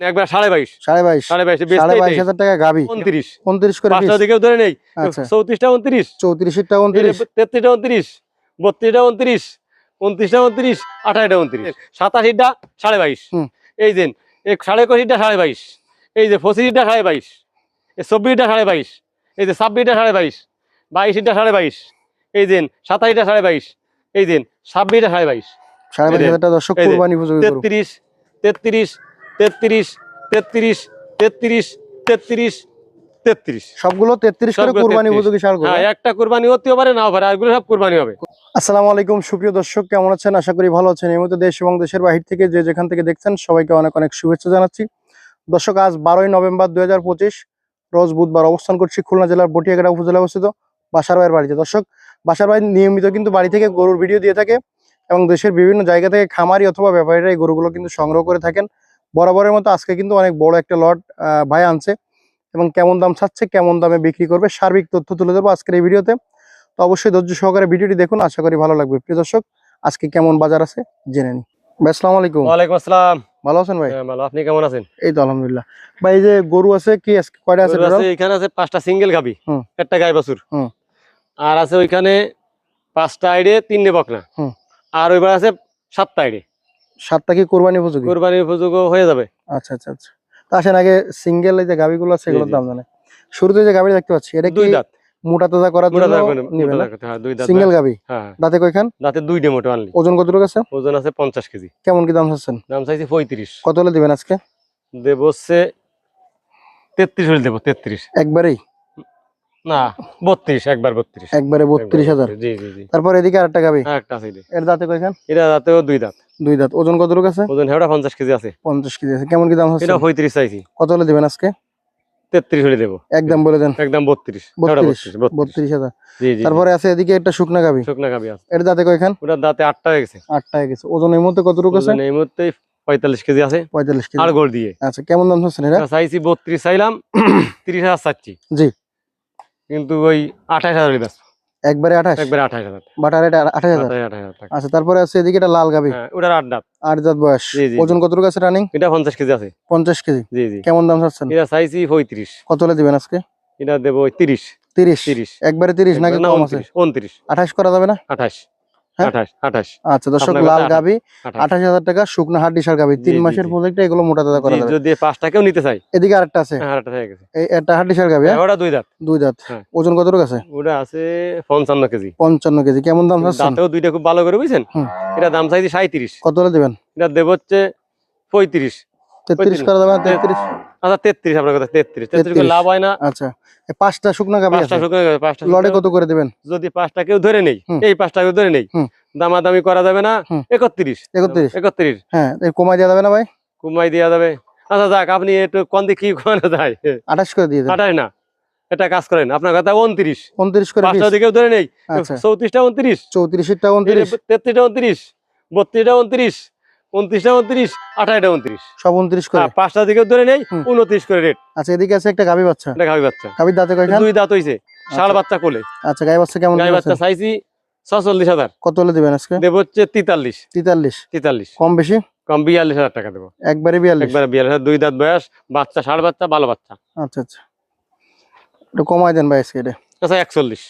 একবার সাড়ে বাইশ সাড়ে বাইশ সাড়ে বাইশ সাড়ে বাইশ হাজার টাকা গাবি উনত্রিশ উনত্রিশ করে পাঁচটা দিকেও ধরে নেই আচ্ছা চৌত্রিশটা উনত্রিশ চৌত্রিশটা উনত্রিশ তেত্রিশটা উনত্রিশ বত্রিশটা উনত্রিশ উনত্রিশটা উনত্রিশ আঠাশটা উনত্রিশ সাতাশিটা সাড়ে বাইশ হুম। এই দিন এই সাড়ে একুশিটা সাড়ে বাইশ এই যে পঁচিশটা সাড়ে বাইশ এই চব্বিশটা সাড়ে বাইশ এই যে ছাব্বিশটা সাড়ে বাইশ বাইশটা সাড়ে বাইশ এই দিন সাতাশিটা সাড়ে বাইশ এই দিন ছাব্বিশটা সাড়ে বাইশ সাড়ে বাইশ দর্শক তেত্রিশ তেত্রিশ তেত্রিশ তেত্রিশ তেত্রিশ তেত্রিশ তেত্রিশ। সবগুলো তেত্রিশ করে সবগুলো কুরবানি 33 উপযোগী সার হ্যাঁ একটা কোরবানি হতেও পারে নাও পারে আরগুলো সব কোরবানি হবে। আসসালামু আলাইকুম সুপ্রিয় দর্শক কেমন আছেন? আশা করি ভালো আছেন। এই মুহূর্তে দেশ এবং দেশের বাহির থেকে যে যেখান থেকে দেখছেন সবাইকে অনেক অনেক শুভেচ্ছা জানাচ্ছি। দর্শক আজ বারোই নভেম্বর দুই রোজ বুধবার অবস্থান করছি খুলনা জেলার বটিয়াঘাটা উপজেলা অবস্থিত বাসার ভাইয়ের বাড়িতে। দর্শক বাসার ভাই নিয়মিত কিন্তু বাড়ি থেকে গরুর ভিডিও দিয়ে থাকে এবং দেশের বিভিন্ন জায়গা থেকে খামারি অথবা ব্যাপারীরা এই গরুগুলো কিন্তু সংগ্রহ করে থাকেন। বরাবরের মতো আজকে কিন্তু অনেক বড় একটা লট ভাই আনছে এবং কেমন দাম ছাড়ছে কেমন দামে বিক্রি করবে সার্বিক তথ্য তুলে দেবো আজকের এই ভিডিওতে। তো অবশ্যই ধৈর্য সহকারে ভিডিওটি দেখুন আশা করি ভালো লাগবে। প্রিয় দর্শক আজকে কেমন বাজার আছে জেনে নিই। আসসালামু আলাইকুম। ওয়ালাইকুম আসসালাম। ভালো আছেন ভাই? হ্যাঁ, ভালো। আপনি কেমন আছেন? এই তো আলহামদুলিল্লাহ। ভাই এই যে গরু আছে কি আজকে কয়টা আছে আছে এখানে আছে পাঁচটা সিঙ্গেল গাবি। একটা গাই বাছুর। আর আছে ওইখানে পাঁচটা আইডে তিনটে বকনা। আর ওইবার আছে সাতটা আইডে। সাতটা কি কোরবানি উপযোগী? কোরবানির উপযোগ হয়ে যাবে। আচ্ছা আচ্ছা আচ্ছা। তা আসেন আগে সিঙ্গেল এই যে গাবিগুলো আছে এগুলোর দাম জানে শুরুতে যে গাবি দেখতে পাচ্ছি এটা কি দুই মোটা তাজা করার জন্য করে, হ্যাঁ, দুই সিঙ্গেল গাবি হ্যাঁ দাঁতে কয়খান? দাঁতে দুইটা মোটো আনলি ওজন কতটুকু আছে? ওজন আছে পঞ্চাশ কেজি। কেমন কি দাম চাচ্ছেন? দাম চাইছি পঁয়ত্রিশ। কত হলে দিবেন আজকে? দেবো হচ্ছে তেত্রিশ হলে দেবো তেত্রিশ। একবারেই? না বত্রিশ একবার বত্রিশ। একবারে বত্রিশ হাজার। জি জি জি। তারপর এদিকে আরেকটা গাবি হ্যাঁ একটা আছে এটা। এর দাঁতে কয়খান? এটা দাঁতেও দুই দাঁত। দুই দাঁত। ওজন কতটুকু আছে? ওজন হেওড়া পঞ্চাশ কেজি আছে। পঞ্চাশ কেজি আছে। কেমন কি দাম হচ্ছে? এটা পঁয়ত্রিশ চাইছি। কত হলে দিবেন আজকে? তেত্রিশ হলে দেবো। একদম বলে দেন। হেওড়া জি জি তারপরে আছে এদিকে একটা শুকনা গাবি। শুকনা গাবি আছে। এর দাঁতে কয়খান? ওটার দাঁতে আটটা হয়ে গেছে। আটটা হয়ে গেছে। ওজন এই মুহূর্তে কতটুকু আছে? ওজন এই মুহূর্তে পঁয়তাল্লিশ কেজি আছে। কেজি। আর দিয়ে। আচ্ছা কেমন দাম এটা? চাইছি বত্রিশ চাইলাম তিরিশ হাজার চাচ্ছি। জি। কিন্তু ওই আঠাশ হাজার একবারে আঠাশ? একবারে আঠাশ হাজার। বাটার এটা আঠাশ হাজার? আচ্ছা তারপরে আছে এদিকে এটা লাল গাবি। হ্যাঁ ওটার আট দাঁত। আট জাত বয়স। ওজন কতটুকু আছে রানিং? এটা পঞ্চাশ কেজি আছে। পঞ্চাশ কেজি। জি জি। কেমন দাম চাচ্ছেন? এটা চাইছি পঁয়ত্রিশ। কত হলে দিবেন আজকে? এটা দেবো তিরিশ। তিরিশ। তিরিশ। একবারে তিরিশ নাকি কম আছে? উনত্রিশ। আঠাশ করা যাবে না? আঠাশ। আচ্ছা দর্শক আপনার লাল কাছে গাবি আঠাশ। হাজার টাকা শুকনো গাবি তিন মাসের। প্রজেক্টে এগুলো মোটা তাজা করা জি, যাবে। যদি পাঁচটাকেও নিতে চাই এদিকে আরেকটা আছে। হ্যাঁ হয়ে গাবি হ্যাঁ? হ্যাঁ, ওটা দুই দাঁত। দুই দাঁত। হ্যাঁ। ওজন কত আছে? ওটা আছে পঞ্চান্ন কেজি। পঞ্চান্ন কেজি। কেমন দাম দুইটা খুব ভালো করে বুঝছেন? এটা দাম চাইছি সাঁত্রিশ কত হলে দেবেন? এটা দেব হচ্ছে পঁয়ত্রিশ। তেত্রিশ করা যাবে না তেত্রিশ। আচ্ছা তেত্রিশ আপনার কথা তেত্রিশ। তেত্রিশ 33 লাভ হয় না। আচ্ছা এই পাঁচটা শুকনো গাবি পাঁচটা শুকনো গেছে, পাঁচটা লড়ে কত করে দিবেন? যদি পাঁচটা কেউ ধরে নেই এই পাঁচটা কেউ ধরে নেই দামাদামি করা যাবে না হুম। একত্রিশ। একত্রিশ? একত্রিশ। হ্যাঁ এই কমাই দেওয়া যাবে না ভাই? কুমাই দেওয়া যাবে। আচ্ছা যাক আপনি একটু কোন দিকে কি কমানো যায়? আঠাশ করে দিয়ে দেন। আঠাশ না এটা কাজ করেন। আপনার কথা উনত্রিশ। উনত্রিশ করে পাঁচটা piece। দিকে ধরে নেই আচ্ছা। চৌত্রিশটা উনত্রিশ। চৌত্রিশটা উনত্রিশ। তেত্রিশটা উনত্রিশ বত্রিশটা উনত্রিশ। উনত্রিশটা উনত্রিশ আঠাশটা উনত্রিশ। সব উনত্রিশ করে। পাঁচটা দিকে ধরে নেই উনত্রিশ করে রেট আচ্ছা এদিকে আছে একটা বাচ্চা। এটা গাভী বাচ্চা। গাবির দাঁতে কয়খান দুই দাঁত হইছে ষাট আচ্ছা। বাচ্চা কোলে। আচ্ছা গাই বাচ্চা কেমন গাই বাচ্চা চাইছি ছচল্লিশ হাজার। কত হলে দিবেন আজকে? দেবো হচ্ছে তেতাল্লিশ। তেতাল্লিশ। তেতাল্লিশ। কম বেশি? কম বিয়াল্লিশ হাজার টাকা দেবো। একবারে বিয়াল্লিশ? একবার বিয়াল্লিশ হাজার দুই দাঁত বয়স বাচ্চা ষাট বাচ্চা ভালো বাচ্চা। আচ্ছা আচ্ছা। একটু কমাই দেন ভাই আজকে এটা। আচ্ছা একচল্লিশ।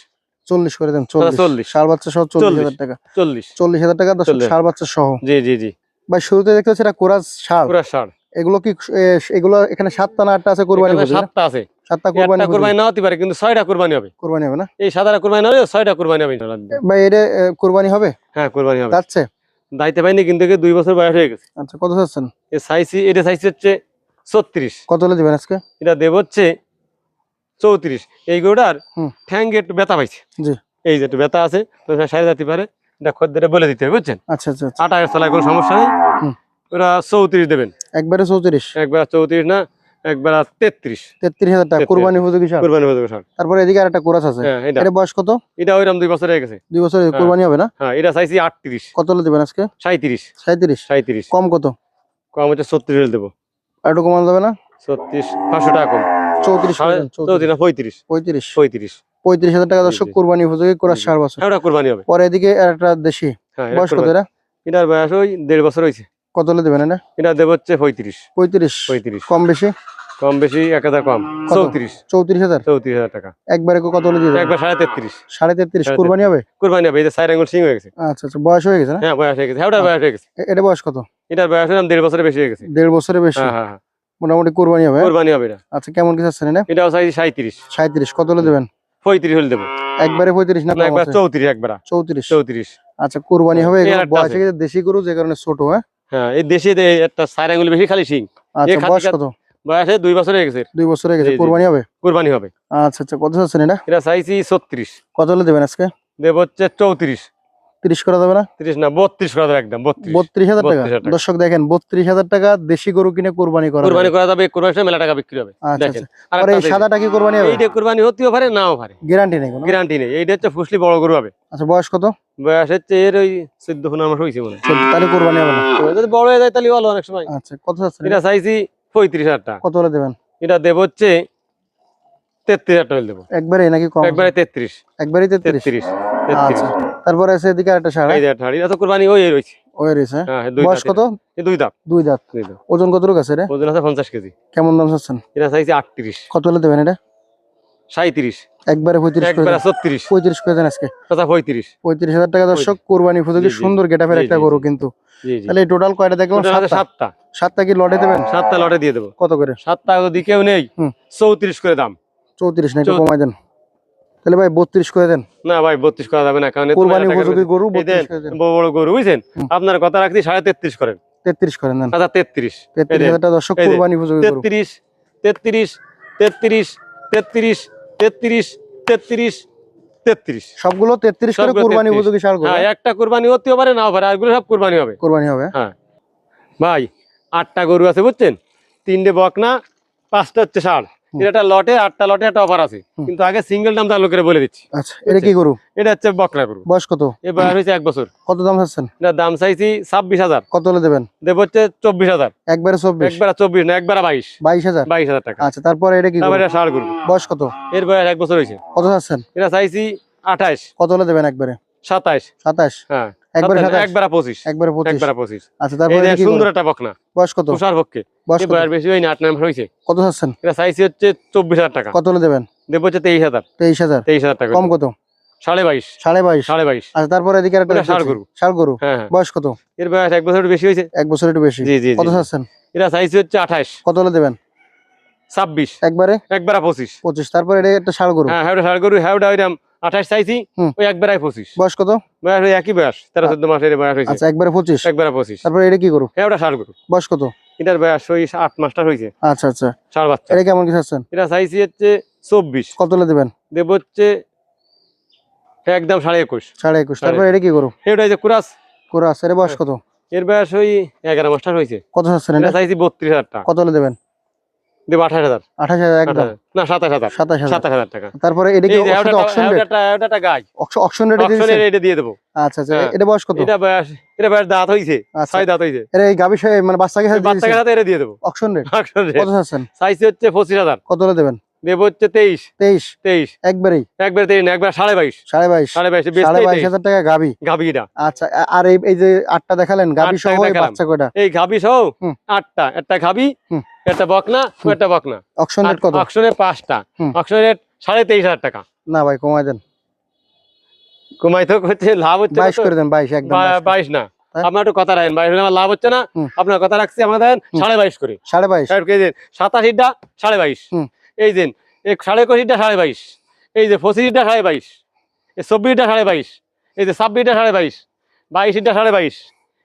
চল্লিশ করে দেন চল্লিশ। চল্লিশ। সার বাচ্চা সহ চল্লিশ। হাজার টাকা। চল্লিশ চল্লিশ হাজার টাকা। সার বাচ্চা সহ। জি জি জি। ভাই শুরুতে দেখতে হচ্ছে এটা কোরাস সার পুরা ষাট এগুলো কি এগুলো এখানে সাতটা না আটটা আছে কোরবানি না? সাতটা আছে। সাতটা কোরবানি কোরবানি না হতে পারে কিন্তু ছয়টা কোরবানি হবে। কোরবানি হবে না? এই সাদারা কোরবানি হবে ছয়টা কোরবানি হবে। ভাই এটা কোরবানি হবে? হ্যাঁ কোরবানি হবে। যাচ্ছে? দাইতে পাইনি কিন্তু দুই বছর বয়স হয়ে গেছে। আচ্ছা কত চাচ্ছেন এ সাইসি এটা সাইজ হচ্ছে ছত্রিশ। কত হলে দিবেন আজকে? এটা দেব হচ্ছে চৌত্রিশ। এই গরুটার হুম। ঠ্যাঙ্গে একটু ব্যথা পাইছে। জি। এই যে একটু ব্যথা আছে তো সাড়ে যেতে পারে এটা খদ্দের বলে দিতে হবে বুঝছেন? আচ্ছা আচ্ছা আচ্ছা। আটা চালায় কোনো সমস্যা নেই। ওরা চৌত্রিশ দেবেন। একবারে চৌত্রিশ? একবার চৌত্রিশ না একবার তেত্রিশ। তেত্রিশ হাজার টাকা কোরবানি উপযোগী সার? কোরবানি যাবে তারপরে এদিকে কোরাস আছে। হ্যাঁ এটা। বয়স কত? এটা ওইরকম দুই বছর হয়ে গেছে। দুই বছর হ্যাঁ। কোরবানি হবে না? হ্যাঁ এটা চাইছি আটত্রিশ। কত হলে দিবেন আজকে? সাঁত্রিশ সাঁত্রিশ সাঁত্রিশ কম কত? কম হচ্ছে ছত্রিশ দেবো। একটু কমানো যাবে না? ছত্রিশ পাঁচশো টাকা কম। চৌত্রিশ চৌত্রিশ। পঁয়ত্রিশ। পঁয়ত্রিশ। পঁয়ত্রিশ। পঁয়ত্রিশ হাজার টাকা দর্শক কোরবানি উপযোগী কোরাস। সার বছর। কোরবানি হবে। পরে এদিকে একটা দেশি। হ্যাঁ এটা বয়স কত কোরবানি। এটার বয়স ওই দেড় বছর হয়েছে। কত হলে দেবেন এটা? এটা দেবো হচ্ছে পঁয়ত্রিশ। পঁয়ত্রিশ। পঁয়ত্রিশ। কম বেশি? কম বেশি এক হাজার কম। চৌত্রিশ। চৌত্রিশ হাজার? চৌত্রিশ হাজার টাকা। একবারে কত হলে দিয়ে একবার সাড়ে তেত্রিশ। সাড়ে তেত্রিশ। কোরবানি হবে? কুরবানি হবে। যে সাইড আঙ্গুল সিং হয়ে গেছে। আচ্ছা আচ্ছা। বয়স হয়ে গেছে না? হ্যাঁ বয়স হয়ে গেছে। হ্যাঁ বয়স হয়ে গেছে। এটা বয়স কত? এটার বয়স দেড় বছরের বেশি হয়ে গেছে। দেড় বছরের বেশি। হ্যাঁ হ্যাঁ হ্যাঁ। মোটামুটি কোরবানি হবে কুরবানি হবে এটা। আচ্ছা কেমন কি চাচ্ছেন এটা? এটাও চাইছি সাঁত্রিশ সাঁত্রিশ কত হলে দেবেন? পঁয়ত্রিশ হলে দেবো। একবারে পঁয়ত্রিশ না না একবার চৌত্রিশ একবার। চৌত্রিশ। চৌত্রিশ। আচ্ছা কোরবানি হবে বয়স হয়ে গেছে। দেশি গরু যে কারণে ছোট হ্যাঁ? হ্যাঁ এই দেশি একটা সাইড আঙ্গুল বেশি খালি সিং আচ্ছা বয়স কত? বয়সে দুই বছর হয়ে গেছে। দুই বছর হয়ে গেছে। কোরবানি হবে? কুরবানি হবে। আচ্ছা আচ্ছা কত চাচ্ছেন এটা? এটা চাইছি ছত্রিশ। কত হলে দেবেন আজকে? দেব হচ্ছে চৌত্রিশ। তিরিশ করা যাবে না? তিরিশ না বত্রিশ করা যাবে একদম বত্রিশ। হাজার টাকা? 32,000 টাকা। দর্শক দেখেন বত্রিশ হাজার টাকা দেশি গরু কিনে কোরবানি করা কুরবানি। করা যাবে কুরবানি মেলা টাকা বিক্রি হবে। আচ্ছা দেখেন আচ্ছা। আর এই সাদাটা কি কোরবানি হবে? এইটা কুরবানি হতেও পারে নাও পারে। গ্যারান্টি নেই কোনো। গ্যারান্টি নেই। এইটা হচ্ছে ফুসলি বড় গরু হবে। আচ্ছা বয়স কত? বয়স হচ্ছে এর ওই চোদ্দ পনেরো মাস হয়েছে মনে তাহলে কোরবানি হবে না। যদি বড় হয়ে যায় তাহলে ভালো অনেক সময়। আচ্ছা কত এটা চাইছি পঁয়ত্রিশ হাজার টাকা। কত হলে দেবেন? এটা দেব হচ্ছে তেত্রিশ হাজার টাকা দেবো। একবারে নাকি কম? একবারে তেত্রিশ। একবারে তেত্রিশ। আচ্ছা। তারপরে আছে এদিকে সার এই যে এটা কুরবানি ওই রয়েছে। ওই রয়েছে। হ্যাঁ দুই বয়স কত? দুই দাঁত। দুই দাঁত। ওজন কত রোগ আছে রে? ওজন আছে পঞ্চাশ কেজি। কেমন দাম চাচ্ছেন? এটা চাইছি আটত্রিশ। কত হলে দেবেন এটা? সাঁত্রিশ একবারে পঁয়ত্রিশ করে একবারে দেন। ছত্রিশ। পঁয়ত্রিশ করে দেন আজকে। তথা পঁয়ত্রিশ। পঁয়ত্রিশ হাজার টাকা দর্শক কোরবানি উপযোগী। সুন্দর গেটাফের জি, একটা গরু কিন্তু। তাহলে টোটাল কয়টা দেখলাম? সাতটা। সাতটা। কি লটে দেবেন? সাতটা লটে দিয়ে দেবো। কত করে? সাতটা যদি কেউ নেই হুম। চৌত্রিশ করে দাম। চৌত্রিশ না একটু কমাই দেন। তাহলে ভাই বত্রিশ করে দেন। না ভাই বত্রিশ করা যাবে না কারণ কোরবানি উপযোগী গরু বড় বড় গরু বুঝছেন? আপনার কথা রাখছি সাড়ে তেত্রিশ করেন। তেত্রিশ করেন দেন। আচ্ছা তেত্রিশ। হাজার দর্শক কোরবানি উপযোগী তেত্রিশ তেত্রিশ তেত্রিশ তেত্রিশ তেত্রিশ তেত্রিশ তেত্রিশ। সবগুলো তেত্রিশ করে কোরবানি উপযোগী সার হ্যাঁ একটা কোরবানি হতেও পারে নাও পারে আরগুলো সব কোরবানি হবে। কোরবানি হবে। ভাই আটটা গরু আছে বুঝছেন? তিনটে বকনা পাঁচটা হচ্ছে ষাড়। এটা লটে আটটা লটে একটা অফার আছে। কিন্তু আগে সিঙ্গেল দাম তার লোকের বলে দিচ্ছি। আচ্ছা এটা কি গরু? এটা হচ্ছে বকনা গরু। বয়স কত? এ বয়স হয়েছে এক বছর। কত দাম চাচ্ছেন? এটা দাম চাইছি ছাব্বিশ হাজার। কত হলে দেবেন? দেব হচ্ছে চব্বিশ হাজার। একবারে চব্বিশ? একবার চব্বিশ না একবার বাইশ। বাইশ হাজার? বাইশ হাজার টাকা। আচ্ছা তারপরে এটা কি? তারপরে ষাড় গরু। বয়স কত? এর বয়স এক বছর হয়েছে। কত চাচ্ছেন? এটা চাইছি আঠাইশ কত হলে দেবেন একবারে? সাতাইশ সাতাশ? হ্যাঁ একবারে পঁচিশ। একবারে পঁচিশ? একবার পঁচিশ। আচ্ছা তারপরে সুন্দর একটা বকনা। বয়স কত? তুষার পক্ষে বয়স এ কত? বেশি হয়নি আট নাম্বার হয়েছে কত চাচ্ছেন? এটা চাইছি হচ্ছে চব্বিশ হাজার টাকা। কত হলে দেবেন? দেবো হচ্ছে তেইশ হাজার। তেইশ হাজার। তেইশ হাজার টাকা কম কত? সাড়ে বাইশ। সাড়ে বাইশ। সাড়ে বাইশ। আচ্ছা তারপরে এদিকে একটা ওটা দেখতে ষাঁড় পাচ্ছি। গরু। ষাঁড় গরু হ্যাঁ হ্যাঁ। বয়স কত? এর বয়স এক বছর একটু বেশি হয়েছে। এক বছর একটু বেশি। জি জি কত চাচ্ছেন? এটা চাইছি হচ্ছে আঠাইশ। কত হলে দেবেন? ছাব্বিশ। একবারে? একবার পঁচিশ। পঁচিশ। তারপরে এটা একটা ষাঁড় গরু হ্যাঁ হ্যাঁ ষাড় গরু হ্যাঁ চাইছি। ওই একবারাই পঁচিশ। বয়স কত? বয়স ওই একই বয়স। তেরো চোদ্দ মাসের বয়স হয়েছে। আচ্ছা একবারে পঁচিশ। একবার পঁচিশ। তারপরে এটা কি গরু? হ্যাঁ ওটা ষাড় গরু বয়স কত? এটার বয়স ওই আট মাসটা হয়েছে আচ্ছা আচ্ছা। চার বাচ্চা। এটা কেমন কি চাচ্ছেন? এটা চাইছি হচ্ছে চব্বিশ। কত দেবেন? দেব হচ্ছে একদম সাড়ে একুশ। সাড়ে একুশ। তারপরে এটা কি করো এটা হচ্ছে কুরাস। কুরাস। এর হ্যাঁ। বয়স কত? এর বয়স ওই এগারো মাসটা হয়েছে কত চাচ্ছেন এটা সাইজ বত্রিশ হাজার টাকা। কত দেবেন? দেবো একদম। না টাকা। তারপরে এটা কি অকশন রেট গাই অকশন রেট দিয়ে দেবো। আচ্ছা আচ্ছা। হ্যাঁ। এটা বয়স কত? এটা বয়স এটা বয়স দাঁত আচ্ছা। ছয় দাঁত হয়েছে এটা এই গাবি মানে বাচ্চাকে বাচ্চাকে সাথে এটা দিয়ে দেবো। অকশন রেট অপশন কত চাচ্ছেন? সাইজ হচ্ছে পঁচিশ হাজার। কত দেবেন? দেবো হচ্ছে একবারেই? একবার তেইশ না একবার সাড়ে বাইশ। সাড়ে বাইশ। সাড়ে বাইশ সাড়ে বাইশ হাজার টাকা গাবি গাভিটা। আচ্ছা আর এই যে আটটা দেখালেন গাবি আটটা সহ বাচ্চা কয়টা এই গাভি সহ। আটটা একটা গাভি হুম। একটা বকনা একটা বকনা অকশন রেট কত। অপশনের রেট সাড়ে তেইশ হাজার টাকা। না ভাই কমাই দেন। কমাই তো হচ্ছে লাভ হচ্ছে না বাইশ তো। করে দেন বাইশ একদম বা- বাইশ করে। বাইশ না। হ্যাঁ? আপনার একটু কথা রাখেন বাইশ আমার লাভ হচ্ছে না। আপনার কথা রাখছি আমাদের হুম। সাড়ে বাইশ করে। সাড়ে বাইশ। সাতাশিটা সাড়ে বাইশ। এই দিন এই সাড়ে একুশিটা সাড়ে বাইশ। এই যে পঁচিশটা সাড়ে বাইশ। এই চব্বিশটা সাড়ে বাইশ। এই যে ছাব্বিশটা সাড়ে বাইশ। বাইশটা সাড়ে বাইশ।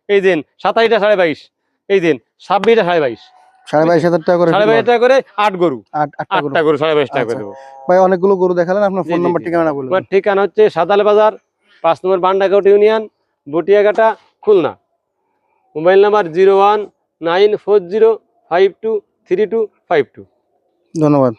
এই দিন সাতাশিটা সাড়ে বাইশ। এই দিন ছাব্বিশটা সাড়ে বাইশ। সাড়ে বাইশ হাজার টাকা করে সাড়ে বাইশ টাকা করে আট গরু। আট আটটা গরু। সাড়ে বাইশ টাকা করে আচ্ছা। দেবো। ভাই অনেকগুলো গরু দেখালেন আপনার ফোন নম্বর ঠিকানা বলুন। ঠিকানা হচ্ছে সাতাল বাজার পাঁচ নম্বর union Batiaghata Khulna. Mobile number zero one nine four zero five two three two five two. ধন্যবাদ।